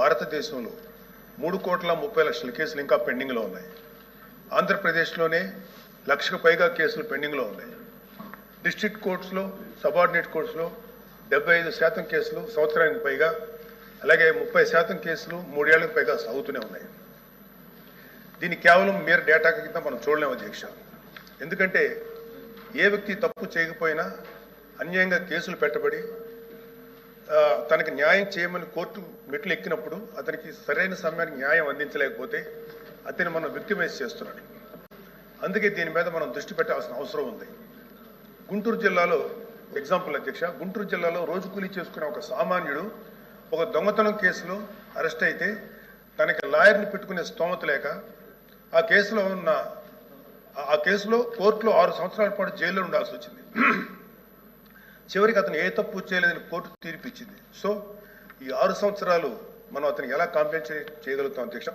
భారతదేశంలో మూడు కోట్ల ముప్పై లక్షల కేసులు ఇంకా పెండింగ్లో ఉన్నాయి. ఆంధ్రప్రదేశ్లోనే లక్షకు పైగా కేసులు పెండింగ్లో ఉన్నాయి. డిస్ట్రిక్ట్ కోర్ట్స్లో సబార్డినేట్ కోర్ట్స్లో డెబ్బై ఐదు శాతం కేసులు సంవత్సరానికి పైగా అలాగే ముప్పై శాతం కేసులు మూడేళ్ళకు పైగా సాగుతూనే ఉన్నాయి. దీన్ని కేవలం మీరు డేటా కింద మనం చూడలేము అధ్యక్ష. ఎందుకంటే ఏ వ్యక్తి తప్పు చేయకపోయినా అన్యాయంగా కేసులు పెట్టబడి తనకు న్యాయం చేయమని కోర్టు మెట్లు ఎక్కినప్పుడు అతనికి సరైన సమయానికి న్యాయం అందించలేకపోతే అతన్ని మనం విక్టిమైజ్ చేస్తున్నాడు. అందుకే దీని మీద మనం దృష్టి పెట్టాల్సిన అవసరం ఉంది. గుంటూరు జిల్లాలో ఎగ్జాంపుల్ అధ్యక్ష గుంటూరు జిల్లాలో రోజు కూలీ చేసుకునే ఒక సామాన్యుడు ఒక దొంగతనం కేసులో అరెస్ట్ అయితే తనకి లాయర్ని పెట్టుకునే స్తోమత లేక ఆ కేసులో ఉన్న ఆ- ఆ కేసులో కోర్టులో ఆరు సంవత్సరాల పాటు జైల్లో ఉండాల్సి వచ్చింది. చివరికి అతను ఏ తప్పు చేయలేదని కోర్టు తీర్పిచ్చింది. సో ఈ ఆరు సంవత్సరాలు మనం అతనికి ఎలా కాంప్లైంట్ చేయగలుగుతాం అధ్యక్ష?